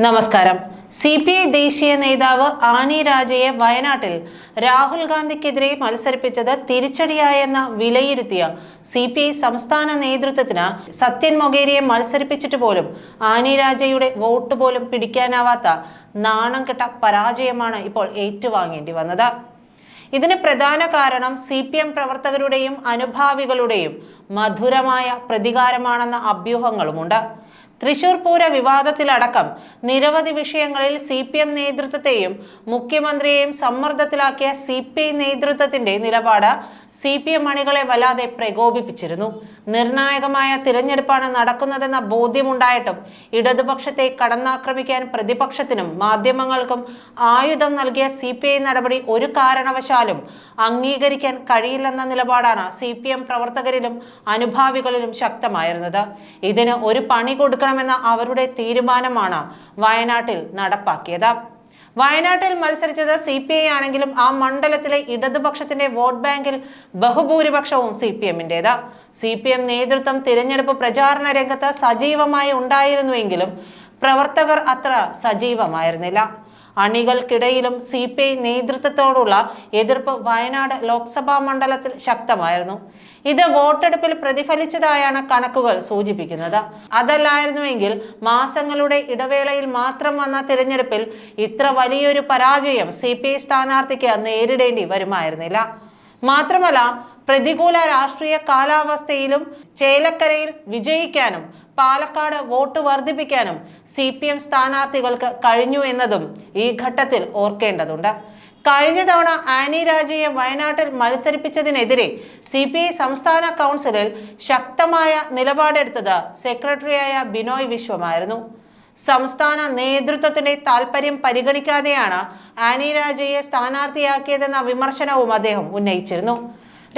നമസ്കാരം. C P I ദേശീയ നേതാവ് ആനി രാജയെ വയനാട്ടിൽ രാഹുൽ ഗാന്ധിക്കെതിരെ മത്സരിപ്പിച്ചത് തിരിച്ചടിയായെന്ന വിലയിരുത്തിയ സി പി ഐ സംസ്ഥാന നേതൃത്വത്തിന് സത്യൻ മൊഗേരിയെ മത്സരിപ്പിച്ചിട്ട് പോലും ആനി രാജയുടെ വോട്ട് പോലും പിടിക്കാനാവാത്ത നാണം കെട്ട പരാജയമാണ് ഇപ്പോൾ ഏറ്റുവാങ്ങേണ്ടി വന്നത്. ഇതിന് പ്രധാന കാരണം സി പി എം പ്രവർത്തകരുടെയും അനുഭാവികളുടെയും മധുരമായ പ്രതികാരമാണെന്ന അഭ്യൂഹങ്ങളുമുണ്ട്. തൃശൂർ പൂര വിവാദത്തിലടക്കം നിരവധി വിഷയങ്ങളിൽ സി പി എം നേതൃത്വത്തെയും മുഖ്യമന്ത്രിയെയും സമ്മർദ്ദത്തിലാക്കിയ സി പി ഐ നേതൃത്വത്തിന്റെ നിലപാട് സി പി എം അണികളെ വല്ലാതെ പ്രകോപിപ്പിച്ചിരുന്നു. നിർണായകമായ തിരഞ്ഞെടുപ്പാണ് നടക്കുന്നതെന്ന ബോധ്യമുണ്ടായിട്ടും ഇടതുപക്ഷത്തെ കടന്നാക്രമിക്കാൻ പ്രതിപക്ഷത്തിനും മാധ്യമങ്ങൾക്കും ആയുധം നൽകിയ സി പി ഐ നടപടി ഒരു കാരണവശാലും അംഗീകരിക്കാൻ കഴിയില്ലെന്ന നിലപാടാണ് സി പി എം പ്രവർത്തകരിലും അനുഭാവികളിലും ശക്തമായിരുന്നത്. ഇതിന് ഒരു പണി കൊടുക്കണമെന്ന അവരുടെ തീരുമാനമാണ് വയനാട്ടിൽ നടപ്പാക്കിയത്. വയനാട്ടിൽ മത്സരിച്ചത് സി പി ഐ ആണെങ്കിലും ആ മണ്ഡലത്തിലെ ഇടതുപക്ഷത്തിന്റെ വോട്ട് ബാങ്കിൽ ബഹുഭൂരിപക്ഷവും സി പി എമ്മിന്റേത് സി പി എം നേതൃത്വം തിരഞ്ഞെടുപ്പ് പ്രചാരണ രംഗത്ത് സജീവമായി ഉണ്ടായിരുന്നുവെങ്കിലും പ്രവർത്തകർ അത്ര സജീവമായിരുന്നില്ല. അണികൾക്കിടയിലും സി പി ഐ നേതൃത്വത്തോടുള്ള എതിർപ്പ് വയനാട് ലോക്സഭാ മണ്ഡലത്തിൽ ശക്തമായിരുന്നു. ഇത് വോട്ടെടുപ്പിൽ പ്രതിഫലിച്ചതായാണ് കണക്കുകൾ സൂചിപ്പിക്കുന്നത്. അതല്ലായിരുന്നുവെങ്കിൽ മാസങ്ങളുടെ ഇടവേളയിൽ മാത്രം വന്ന തിരഞ്ഞെടുപ്പിൽ ഇത്ര വലിയൊരു പരാജയം സി പി ഐ സ്ഥാനാർത്ഥിക്ക് നേരിടേണ്ടി വരുമായിരുന്നില്ല. മാത്രമല്ല പ്രതികൂല രാഷ്ട്രീയ കാലാവസ്ഥയിലും ചേലക്കരയിൽ വിജയിക്കാനും പാലക്കാട് വോട്ട് വർദ്ധിപ്പിക്കാനും സി പി എം സ്ഥാനാർത്ഥികൾക്ക് കഴിഞ്ഞു എന്നതും ഈ ഘട്ടത്തിൽ ഓർക്കേണ്ടതുണ്ട്. കഴിഞ്ഞ തവണ ആനി രാജയെ വയനാട്ടിൽ മത്സരിപ്പിച്ചതിനെതിരെ സി പി ഐ സംസ്ഥാന കൗൺസിലിൽ ശക്തമായ നിലപാടെടുത്തത് സെക്രട്ടറിയായ ബിനോയ് വിശ്വമായിരുന്നു. സംസ്ഥാന നേതൃത്വത്തിന്റെ താല്പര്യം പരിഗണിക്കാതെയാണ് ആനി രാജയെ സ്ഥാനാർത്ഥിയാക്കിയതെന്ന വിമർശനവും അദ്ദേഹം ഉന്നയിച്ചിരുന്നു.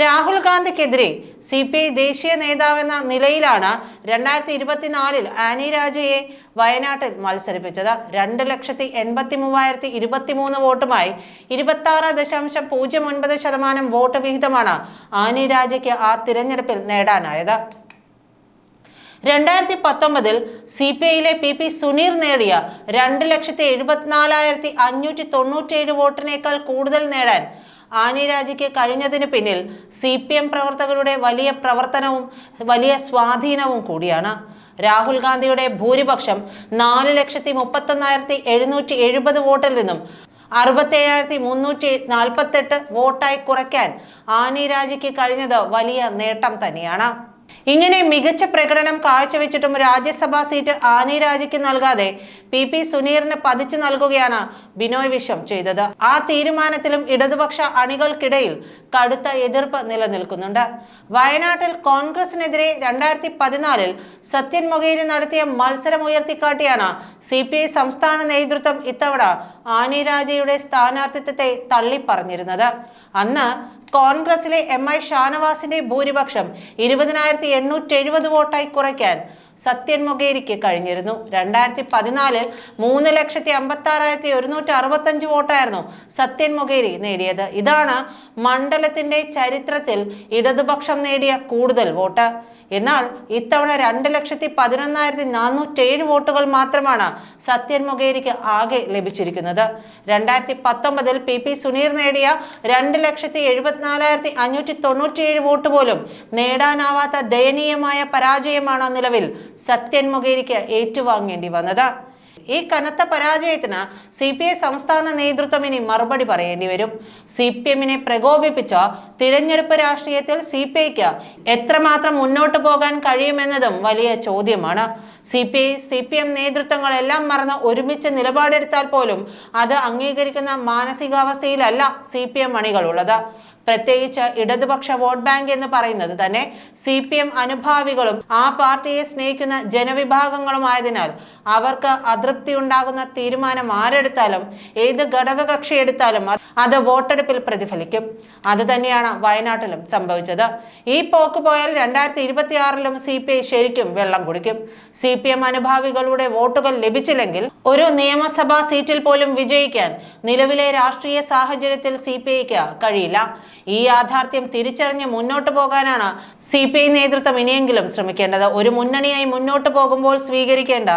രാഹുൽ ഗാന്ധിക്കെതിരെ സി പി ഐ ദേശീയ നേതാവെന്ന നിലയിലാണ് രണ്ടായിരത്തി ഇരുപത്തിനാലിൽ ആനി രാജയെ വയനാട്ടിൽ മത്സരിപ്പിച്ചത്. രണ്ട് ലക്ഷത്തി എൺപത്തി മൂവായിരത്തി ഇരുപത്തി മൂന്ന് വോട്ടുമായി ഇരുപത്തി ആറ് ദശാംശം പൂജ്യം ഒൻപത് ശതമാനം വോട്ട് വിഹിതമാണ് ആനി രാജയ്ക്ക് ആ തിരഞ്ഞെടുപ്പിൽ നേടാനായത്. രണ്ടായിരത്തി പത്തൊമ്പതിൽ സി പി ഐയിലെ പി പി സുനീർ നേടിയ രണ്ട് ലക്ഷത്തി എഴുപത്തിനാലായിരത്തി അഞ്ഞൂറ്റി തൊണ്ണൂറ്റേഴ് വോട്ടിനേക്കാൾ കൂടുതൽ നേടാൻ ആനി രാജിക്ക് കഴിഞ്ഞതിന് പിന്നിൽ സി പി എം പ്രവർത്തകരുടെ വലിയ പ്രവർത്തനവും വലിയ സ്വാധീനവും കൂടിയാണ്. രാഹുൽ ഗാന്ധിയുടെ ഭൂരിപക്ഷം നാല് ലക്ഷത്തി മുപ്പത്തൊന്നായിരത്തി എഴുന്നൂറ്റി എഴുപത് വോട്ടിൽ നിന്നും അറുപത്തേഴായിരത്തി മുന്നൂറ്റി നാൽപ്പത്തെട്ട് വോട്ടായി കുറയ്ക്കാൻ ആനി രാജിക്ക് കഴിഞ്ഞത് വലിയ നേട്ടം തന്നെയാണ്. ഇങ്ങനെ മികച്ച പ്രകടനം കാഴ്ചവെച്ചിട്ടും രാജ്യസഭാ സീറ്റ് ആനി രാജയ്ക്ക് നൽകാതെ പി പി സുനീറിന് പതിച്ചു നൽകുകയാണ് ബിനോയ് വിശ്വം ചെയ്തത്. ആ തീരുമാനത്തിലും ഇടതുപക്ഷ അണികൾക്കിടയിൽ കടുത്ത എതിർപ്പ് നിലനിൽക്കുന്നുണ്ട്. വയനാട്ടിൽ കോൺഗ്രസിനെതിരെ രണ്ടായിരത്തി പതിനാലിൽ സത്യൻ മൊഗേരി നടത്തിയ മത്സരം ഉയർത്തിക്കാട്ടിയാണ് സി പി ഐ സംസ്ഥാന നേതൃത്വം ഇത്തവണ ആനി രാജയുടെ സ്ഥാനാർത്ഥിത്വത്തെ തള്ളിപ്പറഞ്ഞിരുന്നത്. അന്ന് കോൺഗ്രസിലെ എം ഐ ഷാനവാസിന്റെ ഭൂരിപക്ഷം ഇരുപതിനായിരത്തി എണ്ണൂറ്റി എഴുപത് വോട്ടായി കുറയ്ക്കാൻ സത്യൻ മൊഗേരിക്ക് കഴിഞ്ഞിരുന്നു. രണ്ടായിരത്തി പതിനാലിൽ മൂന്ന് ലക്ഷത്തി അമ്പത്തി ആറായിരത്തി ഒരുന്നൂറ്റി അറുപത്തഞ്ച് വോട്ടായിരുന്നു സത്യൻ മൊഗേരി നേടിയത്. ഇതാണ് മണ്ഡലത്തിന്റെ ചരിത്രത്തിൽ ഇടതുപക്ഷം നേടിയ കൂടുതൽ വോട്ട്. എന്നാൽ ഇത്തവണ രണ്ട് ലക്ഷത്തി പതിനൊന്നായിരത്തി നാനൂറ്റേഴ് വോട്ടുകൾ മാത്രമാണ് സത്യൻ മൊഗേരിക്ക് ആകെ ലഭിച്ചിരിക്കുന്നത്. രണ്ടായിരത്തി പത്തൊമ്പതിൽ പി പി സുനീർ നേടിയ രണ്ട് ലക്ഷത്തി എഴുപത്തിനാലായിരത്തി അഞ്ഞൂറ്റി തൊണ്ണൂറ്റിയേഴ് വോട്ട് പോലും നേടാനാവാത്ത ദയനീയമായ പരാജയമാണ് നിലവിൽ സത്യൻ മുഖേരിക്ക് ഏറ്റുവാങ്ങേണ്ടി വന്നത്. ഈ കനത്ത പരാജയത്തിന് സി പി ഐ സംസ്ഥാന നേതൃത്വം ഇനി മറുപടി പറയേണ്ടി വരും. സി പി എമ്മിനെ പ്രകോപിപ്പിച്ച തിരഞ്ഞെടുപ്പ് രാഷ്ട്രീയത്തിൽ സി പി ഐക്ക് എത്രമാത്രം മുന്നോട്ട് പോകാൻ കഴിയുമെന്നതും വലിയ ചോദ്യമാണ്. C P I C P M നേതൃത്വങ്ങളെല്ലാം മറന്ന് ഒരുമിച്ച് നിലപാടെടുത്താൽ പോലും അത് അംഗീകരിക്കുന്ന മാനസികാവസ്ഥയിലല്ല സി പി എം അണികളുള്ളത്. പ്രത്യേകിച്ച് ഇടതുപക്ഷ വോട്ട് ബാങ്ക് എന്ന് പറയുന്നത് തന്നെ സി പി എം അനുഭാവികളും ആ പാർട്ടിയെ സ്നേഹിക്കുന്ന ജനവിഭാഗങ്ങളുമായതിനാൽ അവർക്ക് അതൃപ്തി ഉണ്ടാകുന്ന തീരുമാനം ആരെടുത്താലും ഏത് ഘടകകക്ഷി എടുത്താലും അത് വോട്ടെടുപ്പിൽ പ്രതിഫലിക്കും. അത് തന്നെയാണ് വയനാട്ടിലും സംഭവിച്ചത്. ഈ പോക്ക് പോയാൽ രണ്ടായിരത്തി ഇരുപത്തിയാറിലും സി പി ഐ ശരിക്കും വെള്ളം കുടിക്കും. സി പി എം അനുഭാവികളുടെ വോട്ടുകൾ ലഭിച്ചില്ലെങ്കിൽ ഒരു നിയമസഭാ സീറ്റിൽ പോലും വിജയിക്കാൻ നിലവിലെ രാഷ്ട്രീയ സാഹചര്യത്തിൽ സി പി ഐക്ക് കഴിയില്ല. ഈ യാഥാർത്ഥ്യം തിരിച്ചറിഞ്ഞ് മുന്നോട്ട് പോകാനാണ് സി പി ഐ നേതൃത്വം ഇനിയെങ്കിലും ശ്രമിക്കേണ്ടത്. ഒരു മുന്നണിയായി മുന്നോട്ട് പോകുമ്പോൾ സ്വീകരിക്കേണ്ട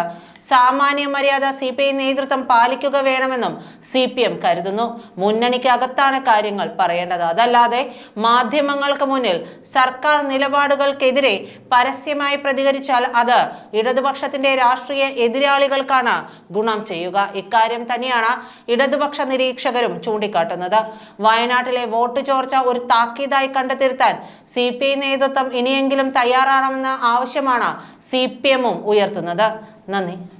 സാമാന്യ മര്യാദ സി പി ഐ നേതൃത്വം പാലിക്കുക വേണമെന്നും സി പി എം കരുതുന്നു. മുന്നണിക്ക് അകത്താണ് കാര്യങ്ങൾ പറയേണ്ടത്. അതല്ലാതെ മാധ്യമങ്ങൾക്ക് മുന്നിൽ സർക്കാർ നിലപാടുകൾക്കെതിരെ പരസ്യമായി പ്രതികരിച്ചാൽ അത് ഇടതുപക്ഷത്തിന്റെ രാഷ്ട്രീയ എതിരാളികൾക്കാണ് ഗുണം ചെയ്യുക. ഇക്കാര്യം തന്നെയാണ് ഇടതുപക്ഷ നിരീക്ഷകരും ചൂണ്ടിക്കാട്ടുന്നത്. വയനാട്ടിലെ വോട്ട് ചോർച്ച ഒരു താക്കീതായി കണ്ടെത്തിരുത്താൻ സി പി ഐ നേതൃത്വം ഇനിയെങ്കിലും തയ്യാറാണമെന്ന ആവശ്യമാണ് സി പി എമ്മും ഉയർത്തുന്നത്. നന്ദി.